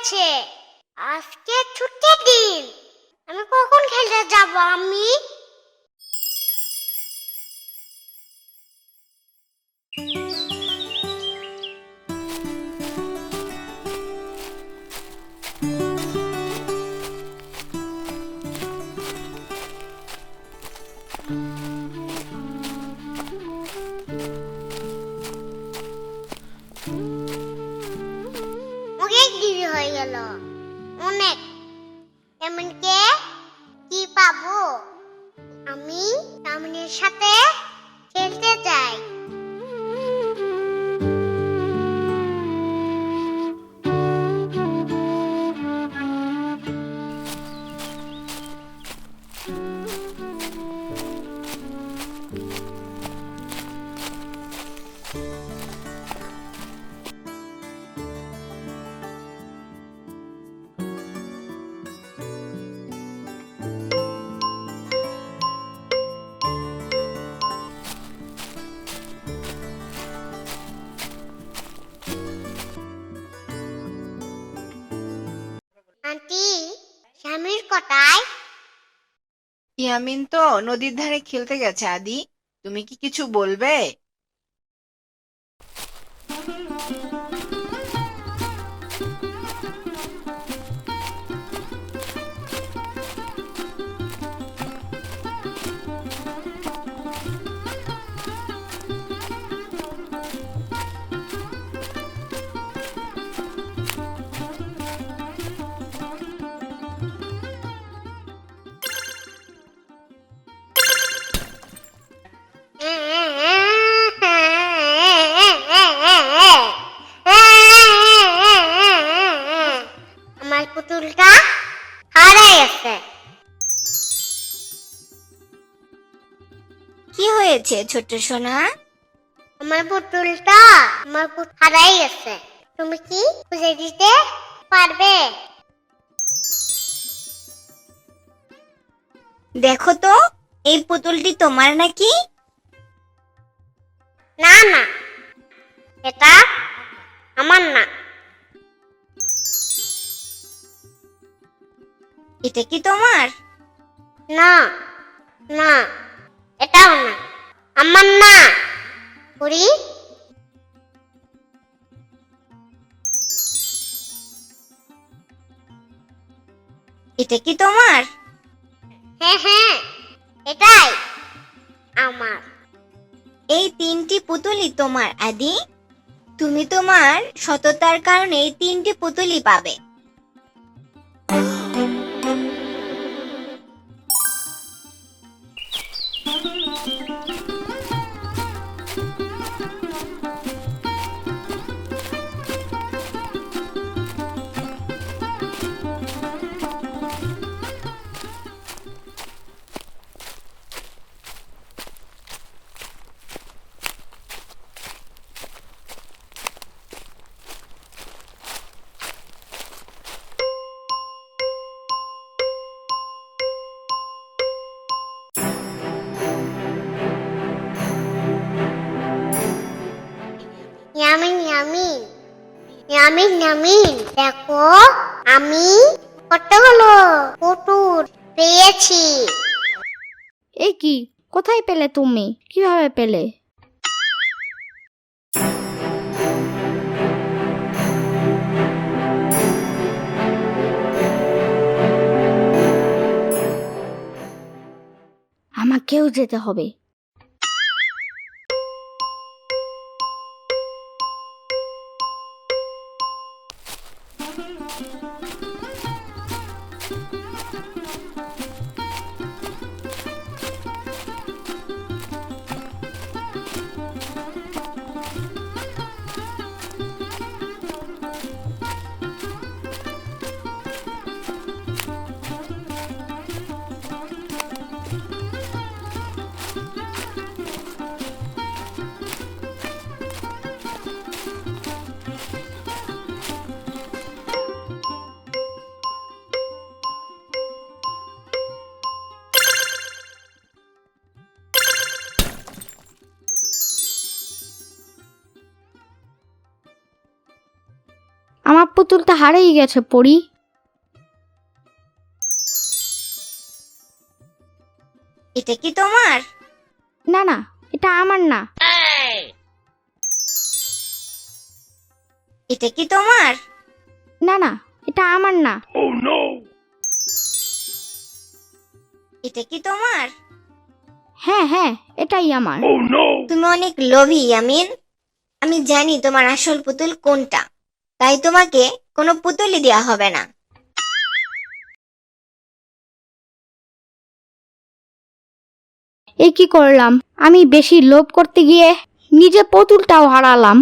গেছে আজকে ছুটির দিন। আমি কখন খেলতে যাব আমি? சொல்லலாம் কটায় ইয়ামিন তো নদীর ধারে খেলতে গেছে আদি। তুমি কি কিছু বলবে? কি হয়েছে ছোট্ট সোনা? আমার পুতুলটা আমার পুতুল হারাই গেছে। তুমি কি খুঁজে দিতে পারবে? দেখো তো এই পুতুলটি তোমার নাকি? না না এটা আমার না। এটা কি তোমার? না না। এটাও না। আমার না। পুরি এটা কি তোমার? হ্যাঁ হ্যাঁ এটাই আমার। এই তিনটি পুতুলই তোমার আদি। তুমি তোমার সততার কারণে এই তিনটি পুতুলই পাবে। ইয়ামিন ইয়ামিন দেখো, আমি কতগুলো পুতুল পেয়েছি। এ কি? কোথায় পেলে তুমি? কীভাবে পেলে? আমাকেও যেতে হবে। পুতুলটা হারিয়ে গেছে পরি এটা কি তোমার? না না এটা আমার না। এটা কি তোমার? না না এটা আমার না। এটা কি তোমার? হ্যাঁ হ্যাঁ এটাই আমার। তুমি অনেক লোভী ইয়ামিন। আমি জানি তোমার আসল পুতুল কোনটা। তাই তোমাকে কোনো পুতুলি দেওয়া হবে না। এ কি করলাম? আমি বেশি লোভ করতে গিয়ে নিজে পুতুলটাও হারালাম।